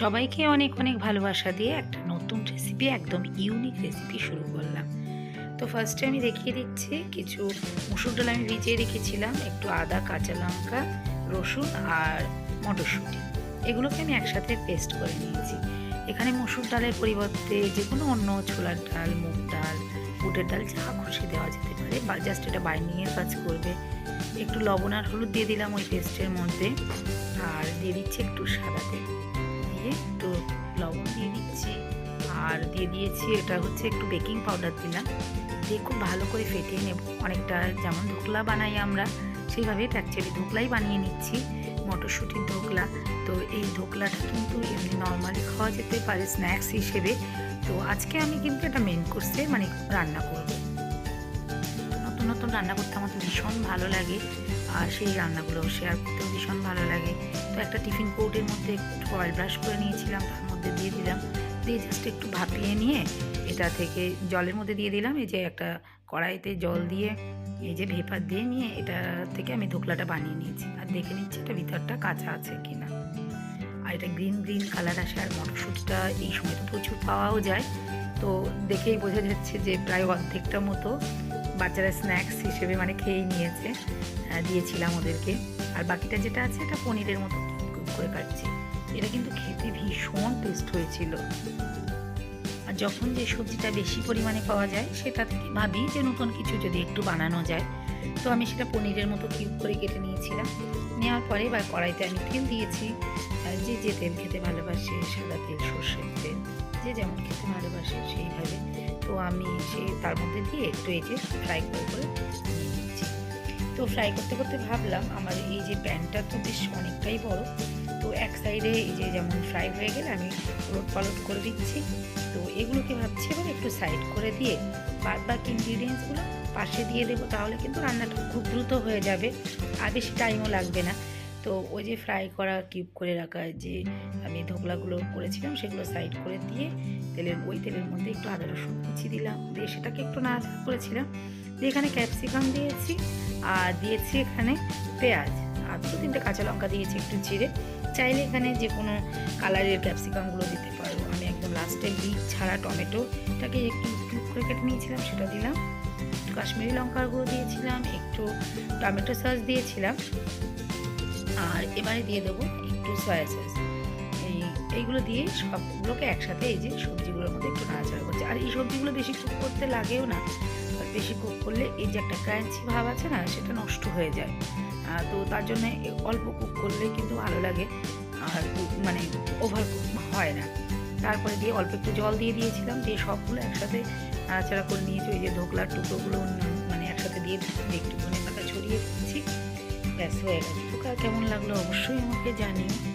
সবাইকে অনেক অনেক ভালোবাসা দিয়ে একটা নতুন রেসিপি একদম ইউনিক রেসিপি শুরু করলাম। তো ফার্স্টে আমি দেখিয়ে দিচ্ছি কিছু মুসুর ডাল আমি ভিজিয়ে রেখেছিলাম, একটু আদা, কাঁচা লঙ্কা, রসুন আর মটরশুঁটি। এগুলোকে আমি একসাথে পেস্ট করে নিয়েছি। এখানে মুসুর ডালের পরিবর্তে যে কোনো অন্য ছোলার ডাল, মুগ ডাল, বুটের ডাল, যা খুশি দেওয়া যেতে পারে, বা জাস্ট এটা বাইন্ডিংয়ের কাজ করবে। একটু লবণ আর হলুদ দিয়ে দিলাম ওই পেস্টের মধ্যে, আর দিয়ে দিচ্ছি একটু সাদা তেল। আর দিয়ে দিয়েছি, এটা হচ্ছে একটু বেকিং পাউডার দিলাম। দিয়ে খুব ভালো করে ফেটিয়ে নেব। অনেকটা যেমন ধোকলা বানাই আমরা সেইভাবে অ্যাকচুয়ালি ধোকলাই বানিয়ে নিচ্ছি, মটরশুঁটির ধোকলা। তো এই ধোকলাটা কিন্তু এমনি নর্মালি খাওয়া যেতে পারে স্ন্যাক্স হিসেবে। তো আজকে আমি কিন্তু এটা মেন কোর্সে মানে রান্না করব। নতুন নতুন রান্না করতে আমার তো ভীষণ ভালো লাগে, আর সেই রান্নাগুলো শেয়ার করতেও ভীষণ ভালো লাগে। তো একটা টিফিন কোটের মধ্যে একটু অয়েল ব্রাশ করে নিয়েছিলাম, তার মধ্যে দিয়ে দিলাম। দিয়ে জাস্ট একটু ভাপিয়ে নিয়ে এটা থেকে জলের মধ্যে দিয়ে দিলাম। এই যে একটা কড়াইতে জল দিয়ে, এই যে ভেপার দিয়ে নিয়ে এটা থেকে আমি ধোকলাটা বানিয়ে নিয়েছি। আর দেখে নিচ্ছি এটা ভিতরটা কাঁচা আছে কিনা। আর এটা গ্রিন গ্রিন কালার আসে আর মটরশুঁটিটা এই সময় তো প্রচুর পাওয়াও যায়। তো দেখেই বোঝা যাচ্ছে যে প্রায় অর্ধেকটা মতো বাচ্চারা স্ন্যাক্স হিসেবে মানে খেয়েই নিয়েছে। দিয়েছিলাম ওদেরকে। আর বাকিটা যেটা আছে এটা পনিরের মতো করে কাটছি। এটা কিন্তু খেতে ভীষণ টেস্ট হয়েছিল। আর যখন যে সবজিটা বেশি পরিমাণে পাওয়া যায়, সেটা থেকে ভাবি যে নতুন কিছু যদি একটু বানানো যায়। তো আমি সেটা পনিরের মতো কিউব করে কেটে নিয়েছিলাম। নেওয়ার পরে এবার কড়াইতে আমি তেল দিয়েছি। আর যে যে তেল খেতে ভালোবাসে, সাদা তেল, সর্ষের তেল, যে যেমন খেতে ভালোবাসে সেইভাবে। তো আমি সে তার মধ্যে দিয়ে একটু এই যে ফ্রাই করে করে নিয়ে নিচ্ছি তো ফ্রাই করতে করতে ভাবলাম, আমার এই যে প্যানটা তো বেশ অনেকটাই বড়। তো এক সাইডে এই যে যেমন ফ্রাই হয়ে গেলে আমি রোদ পালট করে দিচ্ছি। তো এগুলোকে ভাবছি এবার একটু সাইড করে দিয়ে বাদ বাকি ইনগ্রিডিয়েন্টসগুলো পাশে দিয়ে দেবো, তাহলে কিন্তু রান্নাটা খুব দ্রুত হয়ে যাবে। আর বেশি টাইমও লাগবে না। তো ওই যে ফ্রাই করা কিউব করে রাখা যে আমি ধোকলাগুলো করেছিলাম, সেগুলো সাইড করে দিয়ে তেলের, ওই তেলের মধ্যে একটু আদা রসুন কুচি দিলাম। দিয়ে সেটাকে একটু নাচ করেছিলাম। দিয়ে এখানে ক্যাপসিকাম দিয়েছি আর দিয়েছি এখানে পেঁয়াজ। আর দু তিনটে কাঁচা লঙ্কা দিয়েছি একটু চিড়ে চাইলে এখানে যে কোনো কালারের ক্যাপসিকামগুলো দিতে পারো। আমি একদম লাস্টে বিট ছাড়া টমেটোটাকে একটু টুক করে কেটে নিয়েছিলাম, সেটা দিলাম। কাশ্মীরি লঙ্কার গুঁড়ো দিয়েছিলাম, একটু টমেটো সস দিয়েছিলাম। আর এবারে দিয়ে দেবো একটু সয়া সস এই এইগুলো দিয়ে সবগুলোকে একসাথে এই যে সবজিগুলোর মধ্যে একটু নাড়াচাড়া করছে। আর এই সবজিগুলো বেশি কুক করতে লাগেও না বেশি কুক করলে এই যে একটা ক্রাঞ্চি ভাব আছে না সেটা নষ্ট হয়ে যায়। তো তার জন্য অল্প কুক করলে কিন্তু ভালো লাগে আর মানে ওভার কুক হয় না। তারপরে দিয়ে অল্প একটু জল দিয়ে দিয়েছিলাম দিয়ে সবগুলো একসাথে নাড়াচাড়া করে নিয়েছি। ওই যে ধোকলার টুকরোগুলো মানে একসাথে দিয়ে দিচ্ছি, ব্যাস হয়ে গেছে। কেমন লাগল অবশ্যই আমাকে জানিও।